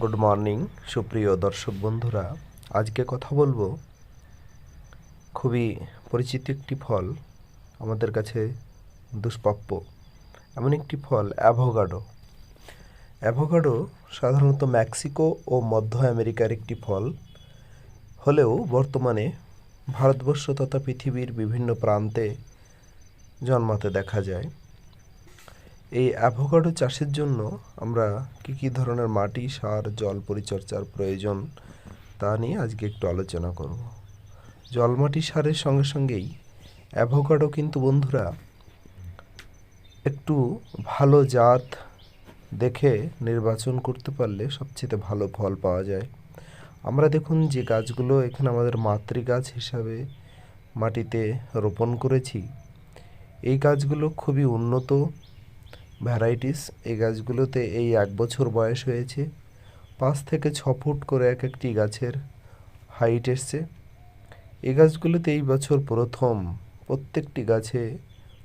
Good morning সুপ্রিয় দর্শক বন্ধুরা। আজকে কথা বলব খুবই পরিচিত একটি ফল, আমাদের কাছে দুষ্প্রাপ্য। এমন একটি ফল, অ্যাভোগাডো। অ্যাভোগাডো সাধারণত মেক্সিকো ও মধ্য আমেরিকার একটি ফল। হলেও বর্তমানে ভারতবর্ষ তথা পৃথিবীর বিভিন্ন প্রান্তে জন্মাতে দেখা যায়। এই অ্যাভোকাডো চাষের জন্য আমরা কী কী ধরনের মাটি, সার, জল পরিচর্যার প্রয়োজন তা নিয়ে আজকে একটু আলোচনা করব। জল, মাটি, সারের সঙ্গে সঙ্গেই অ্যাভোকাডো কিন্তু বন্ধুরা একটু ভালো জাত দেখে নির্বাচন করতে পারলে সবচেয়ে ভালো ফল পাওয়া যায়। আমরা দেখুন যে গাছগুলো এখানে আমাদের মাতৃ গাছ হিসাবে মাটিতে রোপণ করেছি। এই গাছগুলো খুবই উন্নত ভ্যারাইটিস, এই গাছগুলোতে এই এক বছর বয়স হয়েছে। পাঁচ থেকে ছ ফুট করে এক একটি গাছের হাইট এসছে। এই গাছগুলোতে এই বছর প্রথম প্রত্যেকটি গাছে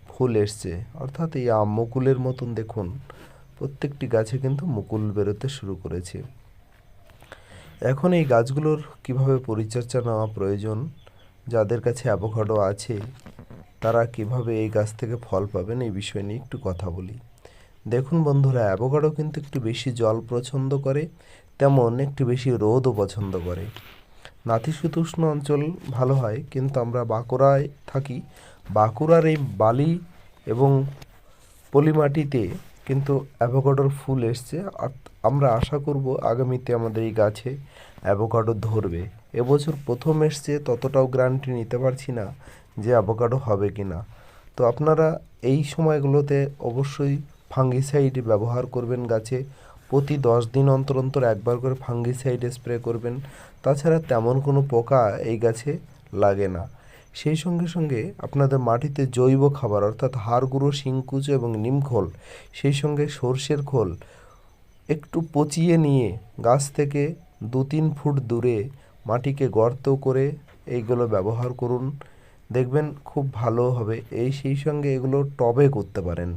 ফুল এসছে। অর্থাৎ এই আম মুকুলের মতন দেখুন, প্রত্যেকটি গাছে কিন্তু মুকুল বেরোতে শুরু করেছে। এখন এই গাছগুলোর কীভাবে পরিচর্যা নেওয়া প্রয়োজন, যাদের কাছে অ্যাভোকাডো আছে, তারা কীভাবে এই গাছ থেকে ফল পাবেন, এই বিষয় নিয়ে একটু কথা বলি। দেখুন বন্ধুরা, অ্যাভোকাডো কিন্তু একটু বেশি জল পছন্দ করে, তেমন একটু বেশি রোদও পছন্দ করে। নাতিশীতোষ্ণ অঞ্চল ভালো হয়, কিন্তু আমরা বাঁকুড়ায় থাকি। বাঁকুড়ার এই বালি এবং পলিমাটিতে কিন্তু অ্যাভোকাডোর ফুল এসছে। আর আমরা আশা করব আগামীতে আমাদের এই গাছে অ্যাভোকাডো ধরবে। এবছর প্রথম এসছে, ততটাও গ্যারান্টি নিতে পারছি না যে অ্যাভোকাডো হবে কি না তো আপনারা এই সময়গুলোতে অবশ্যই ফাঙ্গিসাইড ব্যবহার করবেন গাছে। প্রতি দশ দিন অন্তর অন্তর একবার করে ফাঙ্গিসাইড স্প্রে করবেন। তাছাড়া তেমন কোনো পোকা এই গাছে লাগে না। সেই সঙ্গে সঙ্গে আপনাদের মাটিতে জৈব খাবার অর্থাৎ হাড় গুঁড়ো শিংকুচো এবং নিমখোল সেই সঙ্গে সর্ষের খোল একটু পচিয়ে নিয়ে গাছ থেকে দু তিন ফুট দূরে মাটিকে গর্ত করে এইগুলো ব্যবহার করুন। দেখবেন খুব ভালো হবে। এই সেই সঙ্গে এগুলো টবে করতে পারেন।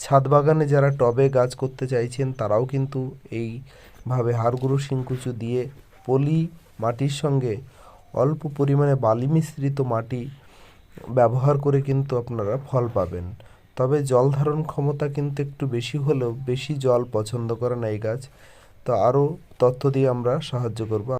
ছাদ বাগানে যারা টবে গাছ করতে চাইছেন, তারাও কিন্তু এইভাবে হাড়গুঁড়ো শিংকুচু দিয়ে পলি মাটির সঙ্গে অল্প পরিমাণে বালি মিশ্রিত মাটি ব্যবহার করে কিন্তু আপনারা ফল পাবেন। তবে জল ধারণ ক্ষমতা কিন্তু একটু বেশি হলেও বেশি জল পছন্দ করে না এই গাছ। তো আরও তথ্য দিয়ে আমরা সাহায্য করব।